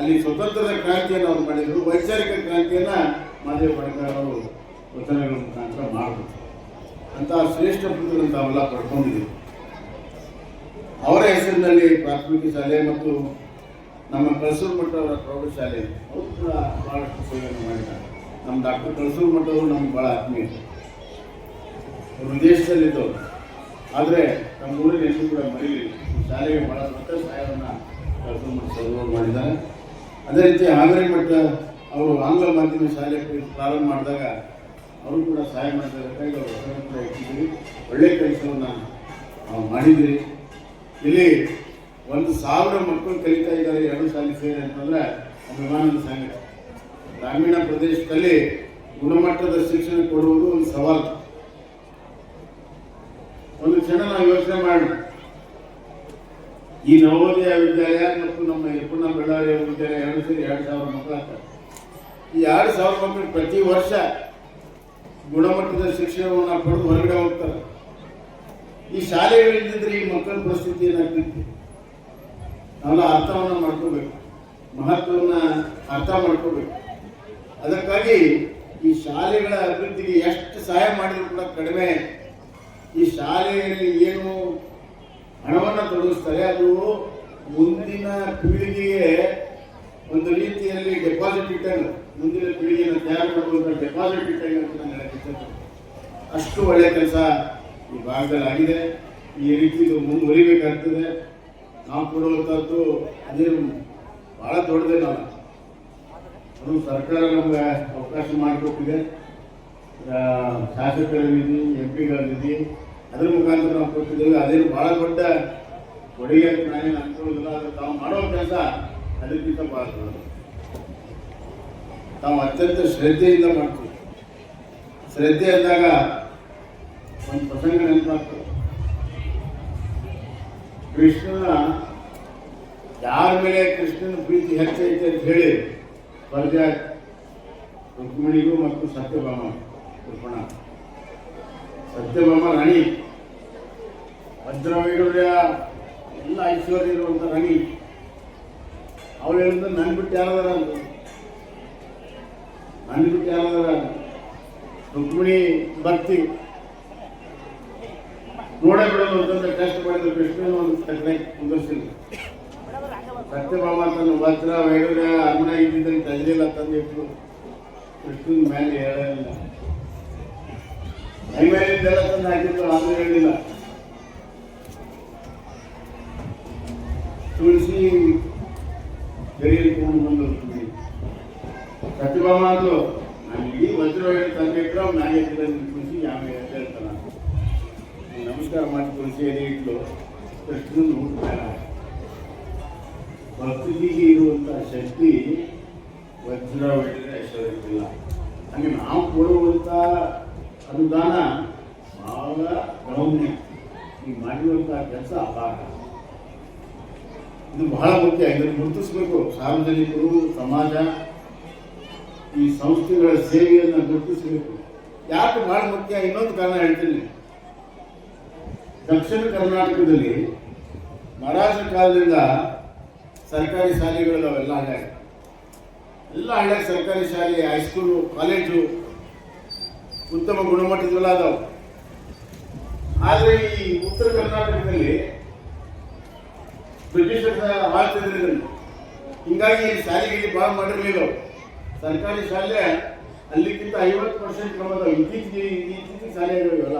ಅಲ್ಲಿ ಸ್ವತಂತ್ರದ ಕ್ರಾಂತಿಯನ್ನು ಅವ್ರು ಮಾಡಿದ್ರು, ವೈಚಾರಿಕ ಕ್ರಾಂತಿಯನ್ನ ಮಾದೇವ ಬಣಕಾರ ಅವರು ವಚನಗಳ ಮುಖಾಂತರ ಮಾಡಿದ್ರು. ಅಂತ ಶ್ರೇಷ್ಠ ಪುತ್ರರನ್ನು ತಾವೆಲ್ಲ ಪಡ್ಕೊಂಡಿದ್ದೀವಿ ಅವರ ಹೆಸರಿನಲ್ಲಿ ಪ್ರಾಥಮಿಕ ಶಾಲೆ ಮತ್ತು ನಮ್ಮ ಕಳಸೂರು ಮಠ ಅವರ ಪ್ರೌಢಶಾಲೆ ಅವರು ಕೂಡ ಬಹಳಷ್ಟು ಸೇವೆಯನ್ನು ಮಾಡಿದ್ದಾರೆ. ನಮ್ಮ ಡಾಕ್ಟರ್ ಕಳಸೂರು ಮಠವರು ನಮ್ಗೆ ಭಾಳ ಆತ್ಮೀಯ. ಅವರು ವಿದೇಶದಲ್ಲಿದ್ದವರು. ಆದರೆ ನಮ್ಮ ಊರಿನ ಹೆಸರು ಕೂಡ ಮರೀಲಿ ಶಾಲೆಗೆ ಬಹಳ ದೊಡ್ಡ ಸಹಾಯವನ್ನು ಕಳಸೂರು ಮಠ ಸರ್ವರು ಮಾಡಿದ್ದಾರೆ ಅದೇ ರೀತಿ ಮಠ, ಅವರು ಆಂಗ್ಲ ಮಾಧ್ಯಮ ಶಾಲೆ ಪ್ರಾರಂಭ ಮಾಡಿದಾಗ ಅವರು ಕೂಡ ಸಹಾಯ ಮಾಡ್ತಾರೆ ಅವರು ಕೂಡ ಇಟ್ಟಿದ್ದೀರಿ. ಒಳ್ಳೆ ಕೆಲಸವನ್ನು ಮಾಡಿದ್ದೀರಿ. ಇಲ್ಲಿ ಒಂದು ಸಾವಿರ ಮಕ್ಕಳು ಕಲಿತಾ ಇದ್ದಾರೆ, ಎರಡು ಶಾಲೆ ಸೇರಿ ಅಂತಂದರೆ ಅಭಿಮಾನದ ಸಂಗತಿ. ಗ್ರಾಮೀಣ ಪ್ರದೇಶದಲ್ಲಿ ಗುಣಮಟ್ಟದ ಶಿಕ್ಷಣ ಕೊಡುವುದು ಒಂದು ಸವಾಲು. ಒಂದು ಕ್ಷಣ ನಾವು ಯೋಚನೆ ಮಾಡೋಣ. ಈ ನವೋದಯ ವಿದ್ಯಾಲಯ ಮತ್ತು ನಮ್ಮ ಯಪ್ಪಣ್ಣ ಬಳ್ಳಾರಿ ವಿದ್ಯಾಲಯ ಎರಡು ಸೇರಿ ಎರಡು ಸಾವಿರ ಮಕ್ಕಳಾಗ್ತಾರೆ ಈ ಎರಡು ಸಾವಿರ ಮಕ್ಕಳು ಪ್ರತಿ ವರ್ಷ ಗುಣಮಟ್ಟದ ಶಿಕ್ಷಣವನ್ನು ಪಡೆದು ಹೊರಗಡೆ ಹೋಗ್ತಾರೆ. ಈ ಶಾಲೆಗಳಿದ್ದರೆ ಈ ಮಕ್ಕಳ ಪರಿಸ್ಥಿತಿ ಏನಾಗ್ತಿತ್ತು? ನಾವೆಲ್ಲ ಅರ್ಥವನ್ನು ಮಾಡ್ಕೋಬೇಕು. ಮಹತ್ವವನ್ನು ಅರ್ಥ ಮಾಡ್ಕೋಬೇಕು. ಅದಕ್ಕಾಗಿ ಈ ಶಾಲೆಗಳ ಅಭಿವೃದ್ಧಿಗೆ ಎಷ್ಟು ಸಹಾಯ ಮಾಡಿದ್ರು ಕೂಡ ಕಡಿಮೆ. ಈ ಶಾಲೆಯಲ್ಲಿ ಏನು ತೊಡಗಿಸ್ತಾರೆ ಅದು ಮುಂದಿನ ಪೀಳಿಗೆಗೆ ಒಂದು ರೀತಿಯಲ್ಲಿ ಡೆಪಾಸಿಟ್ ಇಟ್ಟಂಗ ಮುಂದಿನ ಪೀಳಿಗೆಯನ್ನು ತಯಾರು ಮಾಡುವಂಥ ಡೆಪಾಸಿಟ್ ಇಟ್ಟಂಗ ಅಂತ ನಾನು. ಅಷ್ಟು ಒಳ್ಳೆ ಕೆಲಸ ಈ ಭಾಗದಲ್ಲಿ ಆಗಿದೆ ಈ ರೀತಿ ಇದು ಮುಂದುವರಿಬೇಕಾಗ್ತದೆ. ನಾವು ಕೊಡುವಂಥದ್ದು ಅದೇನು ಭಾಳ ನಾವು. ಅದು ಸರ್ಕಾರ ನಮ್ಗೆ ಅವಕಾಶ ಮಾಡಿಕೊಟ್ಟಿದೆ. ಆ, ಶಾಸಕರ ನಿಧಿ ಎಂ ಪಿಗಳ ನಿಧಿ ಅದ್ರ ಮುಖಾಂತರ ನಾವು ಕೊಟ್ಟಿದ್ದೇವೆ. ಅದೇನು ಭಾಳ ದೊಡ್ಡ ಅಂತ ನಾನೇನು ಅನ್ಕೊಳ್ಳೋದಿಲ್ಲ ಆದರೆ ತಾವು ಮಾಡೋ ಕೆಲಸ ಅದಕ್ಕಿಂತ ಬಾರದು ತಾವು ಅತ್ಯಂತ ಶ್ರದ್ಧೆಯಿಂದ ಮಾಡ್ತೀವಿ. ಶ್ರದ್ಧೆ ಅಂದಾಗ ಒಂದು ಪ್ರಸಂಗ ನೆನಪಾಗ್ತದೆ. ಕೃಷ್ಣನ ಯಾರ ಮೇಲೆ ಕೃಷ್ಣನ ಪ್ರೀತಿ ಹೆಚ್ಚೈತೆ ಅಂತ ಹೇಳಿ ವರ್ಗ ರುಕ್ಮಿಣಿಗೂ ಮತ್ತು ಸತ್ಯಭಾಮ ಕೃಪಣ ಸತ್ಯಭಾಮ ರಾಣಿ. ವಜ್ರವೈಡೂರ್ಯ ಐಶ್ವರ್ಯ ಇರುವಂಥ ರವಿ ಅವಳು ಹೇಳಿದ ನನ್ ಬಿಟ್ಟು ಯಾರದಾರ ಅಂತ ನನ್ ಬಿಟ್ಟು ಯಾರದಾರ ರುಕ್ಮಿಣಿ ಭಕ್ತಿ ನೋಡೇ ಬಿಡೋದು ಅಂತಂದ್ರೆ ಕಷ್ಟ ಮಾಡಿದ್ರು ಕೃಷ್ಣನ ಒಂದು ತಕ್ಕನೆ ಕುಂದರ್ಸಿಲ್ಲ ಸತ್ಯಭಾಮ ತನ್ನ ವಜ್ರ ವೈರ್ಯ ಅನ್ನ ಇದ್ದಿದ್ದಂಗೆ ತಂದಿಲ್ಲ ತಂದಿಟ್ಟು ಕೃಷ್ಣನ ಮೇಲೆ ಹೇಳಲಿಲ್ಲ ಮೈ ಮೇಲಿದ್ದೆಲ್ಲ ತಂದು ಹಾಕಿದ್ರು ಅಂದ್ರೆ ಹೇಳಿಲ್ಲ. ವೈಡೂರ್ಯ ತಂದಿಟ್ರು ಅವ್ನು ನಾನೇ ಎತ್ತಿದ್ದಂಗೆ ತುಳಸಿ ಆಮೇಲೆ ಎದ್ದು ಹೇಳ್ತಾನ ನಮಸ್ಕಾರ ಮಾಡಿ ತುಳಸಿ ಎದೆ ಇಟ್ಲು ಕೃಷ್ಣನ ಊಟ ಮೇಲೆ ಭಕ್ತಿಗೆ ಇರುವಂತಹ ಶಕ್ತಿ ವಜ್ರ ಹೊಡೆದ್ರೆ ಐಶ್ವರ್ಯಕ್ಕಿಲ್ಲ ಹಾಗೆ ನಾವು ಕೊಡುವಂತ ಅನುದಾನ ಬಹಳ ಗೌಮ್ಯ ಈ ಮಾಡಿರುವಂತಹ ಕೆಲಸ ಅಪಾರ ಇದು ಬಹಳ ಮುಖ್ಯ. ಇದನ್ನು ಗುರುತಿಸಬೇಕು. ಸಾರ್ವಜನಿಕರು, ಸಮಾಜ, ಈ ಸಂಸ್ಥೆಗಳ ಸೇವೆಯನ್ನು ಗುರುತಿಸಬೇಕು. ಯಾಕೆ ಬಹಳ ಮುಖ್ಯ? ಇನ್ನೊಂದು ಕಾರಣ ಹೇಳ್ತೀನಿ. ದಕ್ಷಿಣ ಕರ್ನಾಟಕದಲ್ಲಿ ಮಹಾರಾಜ ಕಾಲದಿಂದ ಸರ್ಕಾರಿ ಶಾಲೆಗಳು ಅವೆಲ್ಲ ಹಳ್ಳಿ ಎಲ್ಲ ಹಳ್ಳಿ ಸರ್ಕಾರಿ ಶಾಲೆ ಹೈಸ್ಕೂಲು ಕಾಲೇಜು ಉತ್ತಮ ಗುಣಮಟ್ಟದಲ್ಲಾದವು. ಆದರೆ ಈ ಉತ್ತರ ಕರ್ನಾಟಕದಲ್ಲಿ ಬ್ರಿಟಿಷರ ಆಳ್ತಿದ್ರು ಇದನ್ನು. ಹಿಂಗಾಗಿ ಶಾಲೆಗೆ ಭಾಳ ಮಾಡಿರಲಿಲ್ಲ. ಸರ್ಕಾರಿ ಶಾಲೆ ಅಲ್ಲಿಗಿಂತ ಐವತ್ತು ಪರ್ಸೆಂಟ್ ಕಮ್ಮಿ ಇತ್ತೀಚೆಗೆ ಇತ್ತೀಚೆಗೆ ಶಾಲೆ ಇವೆಲ್ಲ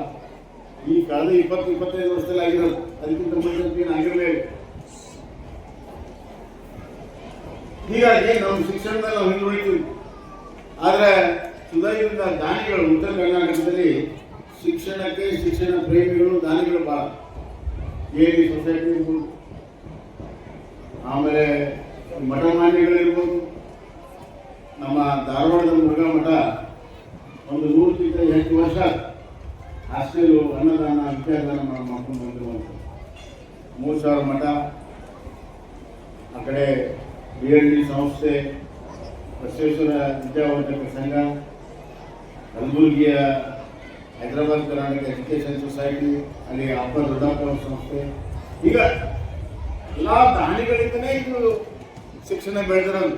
ಈ ಕಳೆದ ಇಪ್ಪತ್ತು, ಇಪ್ಪತ್ತೈದು ವರ್ಷದಲ್ಲಿ ಆಗಿರೋದು. ಅದಕ್ಕಿಂತ ಮುಂಚೆ ಏನು ಆಗಿರಲೇ. ಇಲ್ಲ ಹೀಗಾಗಿ ನಮ್ಮ ಶಿಕ್ಷಣದಲ್ಲಿ ನಾವು ಹಿಂದುಳಿತೀವಿ ಆದರೆ ಸುಧಾರಿತ ದಾನಿಗಳು ಉತ್ತರ ಕರ್ನಾಟಕದಲ್ಲಿ ಶಿಕ್ಷಣಕ್ಕೆ ಶಿಕ್ಷಣ ಪ್ರೇಮಿಗಳು, ದಾನಿಗಳು ಭಾಳ ಏನು ಸೊಸೈಟಿ ಆಮೇಲೆ ಮಠಮಾನ್ಯಗಳಿರ್ಬೋದು, ನಮ್ಮ ಧಾರವಾಡದ ಮುರುಘಾ ಮಠ ಒಂದು ನೂರಕ್ಕಿಂತ ಹೆಚ್ಚು ವರ್ಷ ಹಾಸ್ಟೆಲು ಅನ್ನದಾನ, ವಿದ್ಯಾದಾನ ಮಾಡ್ಕೊಂಡು ಬಂದಿರುವಂಥ ಮೂರು ಸಾವಿರ ಮಠ, ಆ ಕಡೆ ಬಿ ಎಲ್ ಡಿ ಸಂಸ್ಥೆ, ಬಸವೇಶ್ವರ ವಿದ್ಯಾವರ್ಧಕ ಸಂಘ, ಕಲಬುರಗಿಯ ಹೈದರಾಬಾದ್ ಕರ್ನಾಟಕ ಎಜುಕೇಶನ್ ಸೊಸೈಟಿ, ಅಲ್ಲಿ ಅಪ್ಪ ದೊಡ್ಡಪ್ಪ ಸಂಸ್ಥೆ. ಈಗ ಎಲ್ಲ ದಾನಿಗಳಿಂದನೇ ಇದು ಶಿಕ್ಷಣ ಬೆಳೆದಿರೋದು